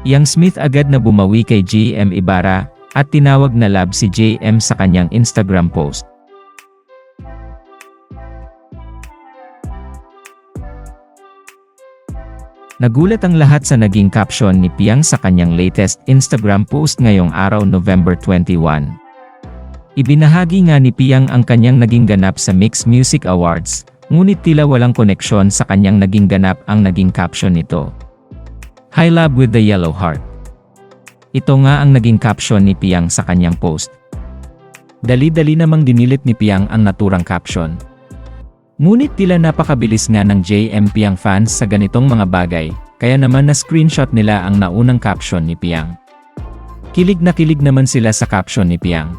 Yang Smith agad na bumawi kay JM Ibarra at tinawag na love si JM sa kanyang Instagram post. Nagulat ang lahat sa naging caption ni Piang sa kanyang latest Instagram post ngayong araw November 21. Ibinahagi nga ni Piang ang kanyang naging ganap sa Mix Music Awards, ngunit tila walang koneksyon sa kanyang naging ganap ang naging caption nito. High love with the yellow heart. Ito nga ang naging caption ni Piang sa kanyang post. Dali-dali namang dinilit ni Piang ang naturang caption. Ngunit tila napakabilis nga ng JM Piang fans sa ganitong mga bagay, kaya naman na screenshot nila ang naunang caption ni Piang. Kilig na kilig naman sila sa caption ni Piang.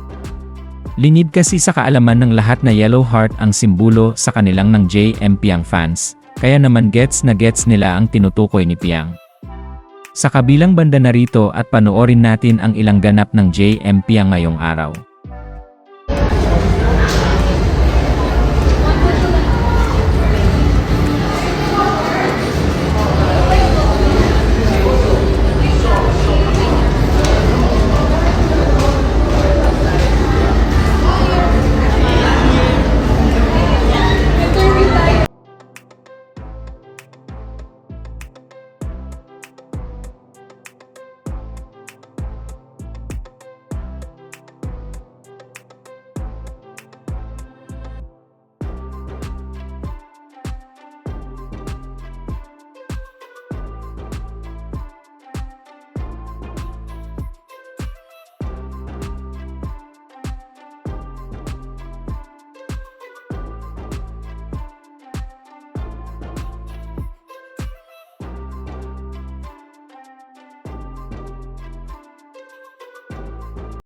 Lingid kasi sa kaalaman ng lahat na yellow heart ang simbolo sa kanilang ng JM Piang fans, kaya naman gets na gets nila ang tinutukoy ni Piang. Sa kabilang banda narito at panoorin natin ang ilang ganap ng JM Piang ngayong araw.